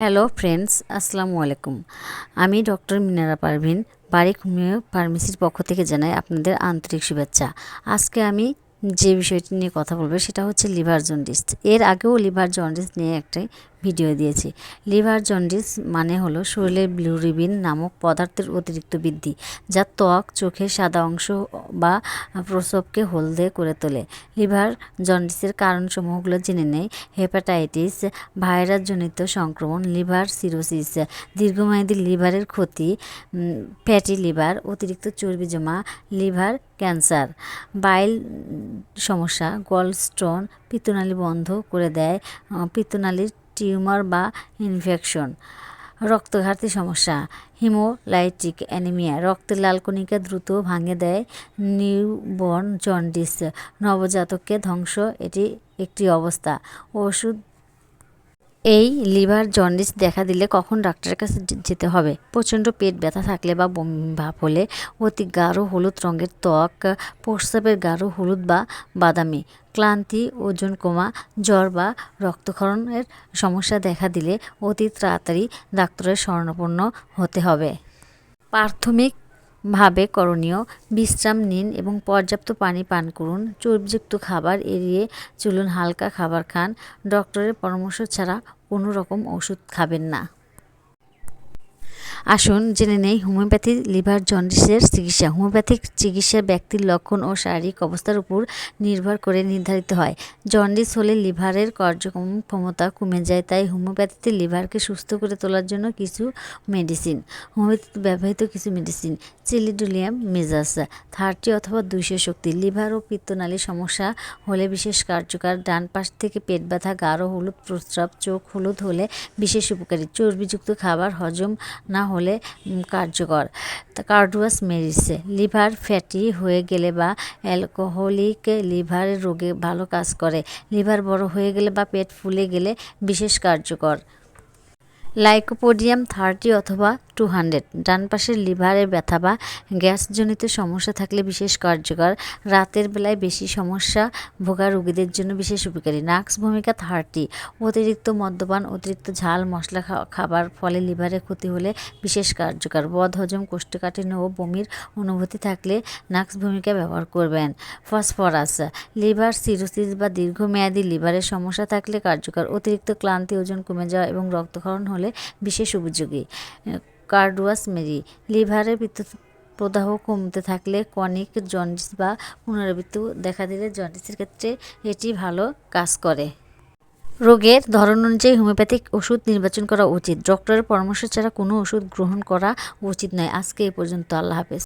Hello friends, আসসালামু আলাইকুম। আমি ডক্টর মিনারা পারভিন, বাড়ি হোমিও ফার্মেসির পক্ষ থেকে জানাই আপনাদের আন্তরিক শুভেচ্ছা। আজকে আমি যে বিষয়টি নিয়ে কথা বলব সেটা হচ্ছে লিভার জন্ডিস। এর আগেও লিভার জন্ডিস নিয়ে একটি ভিডিও দিয়েছি। লিভার জন্ডিস মানে হলো শরীরের ব্লুরিবিন নামক পদার্থের অতিরিক্ত বৃদ্ধি, যা ত্বক চোখের সাদা অংশ বা প্রসবকে হলদে করে তোলে। লিভার জন্ডিসের কারণসমূহগুলো জেনে নেই। হেপাটাইটিস, ভাইরাসজনিত সংক্রমণ, লিভার সিরোসিস, দীর্ঘমেয়াদী লিভারের ক্ষতি ফ্যাটি লিভার, অতিরিক্ত চর্বি জমা, লিভার ক্যান্সার, বাইল সমস্যা গল স্টোন পিত্তনালী বন্ধ করে দেয় পিত্তনালীর টিউমার বা ইনফেকশন। রক্তঘাতী সমস্যা, হিমোলাইটিক অ্যানিমিয়া রক্তের লাল কণিকা দ্রুত ভাঙে দেয় নিউবর্ন জন্ডিস, নবজাতককে ধ্বংস, এটি একটি অবস্থা। ওষুধ এই লিভার জন্ডিস দেখা দিলে কখন ডাক্তারের কাছে যেতে হবে? প্রচণ্ড পেট ব্যথা থাকলে বা বমি ভাব হলে অতি গাঢ় হলুদ রঙের ত্বক, প্রস্রাবের গাঢ় হলুদ বা বাদামি, ক্লান্তি, ওজন কমা, জ্বর বা রক্তক্ষরণের সমস্যা দেখা দিলে অতি তাড়াতাড়ি ডাক্তারের স্বর্ণপন্ন হতে হবে। প্রাথমিক ভাবে করণীয়, বিশ্রাম নিন এবং পর্যাপ্ত পানি পান করুন। চর্বিযুক্ত খাবার এড়িয়ে চলুন, হালকা খাবার খান। ডক্টরের পরামর্শ ছাড়া কোনো রকম ওষুধ খাবেন না। আসুন, জেনে নেই, হোমিওপ্যাথি, লিভার জন্ডিসের চিকিৎসা। হোমিওপ্যাথিক চিকিৎসা ব্যক্তির লক্ষণ ও শারীরিক অবস্থার উপর নির্ভর করে নির্ধারিত হয়। জন্ডিস হলে লিভারের কার্যক্রম ক্ষমতা কমে যায়, তাই হোমিওপ্যাথিতে লিভারকে সুস্থ করে তোলার জন্য কিছু মেডিসিন, হোমিওপ্যাথিতে ব্যবহৃত কিছু মেডিসিন। চিলিডুলিয়াম মেজাস থার্টি অথবা দুইশো শক্তি। লিভার ও পিত্তনালী সমস্যা হলে বিশেষ কার্যকর। ডান পাশ থেকে পেট ব্যথা, গাঢ় হলুদ প্রস্রাব, চোখ হলুদ হলে বিশেষ উপকারী। চর্বিযুক্ত খাবার হজম না হলে কার্যকর। কার্ডুয়াস মেরিসে লিভার ফ্যাটি হয়ে গেলে বা অ্যালকোহলিক লিভার রোগে ভালো কাজ করে। লিভার বড় হয়ে গেলে বা পেট ফুলে গেলে বিশেষ কার্যকর। লাইকোপোডিয়াম থার্টি অথবা টু হান্ড্রেড। ডান পাশের লিভারের ব্যথা বা গ্যাসজনিত সমস্যা থাকলে বিশেষ কার্যকর। রাতের বেলায় বেশি সমস্যা ভোগা রোগীদের জন্য বিশেষ উপকারী। নাক্স ভূমিকা থার্টি। অতিরিক্ত মদ্যপান, অতিরিক্ত ঝাল, মশলা খাবার ফলে লিভারের ক্ষতি হলে বিশেষ কার্যকর। বদ হজম কোষ্ঠকাঠিন্য ও বমির অনুভূতি থাকলে নাক্স ভূমিকা ব্যবহার করবেন। ফসফরাস। লিভার সিরোসিস বা দীর্ঘমেয়াদী লিভারের সমস্যা থাকলে কার্যকর। অতিরিক্ত ক্লান্তি, ওজন কমে যাওয়া এবং রক্তক্ষরণ হলে বিশেষ উপযোগী। কার্ডুয়াস মেরি লিভারের প্রদাহ কমতে থাকলে কনিক জন্ডিস বা পুনরাবৃত্তি দেখা দিলে জন্ডিসের ক্ষেত্রে এটি ভালো কাজ করে। রোগের ধরন অনুযায়ী হোমিওপ্যাথিক ওষুধ নির্বাচন করা উচিত। ডক্টরের পরামর্শ ছাড়া কোনো ওষুধ গ্রহণ করা উচিত নয়। আজকে এই পর্যন্ত। আল্লাহ হাফেজ।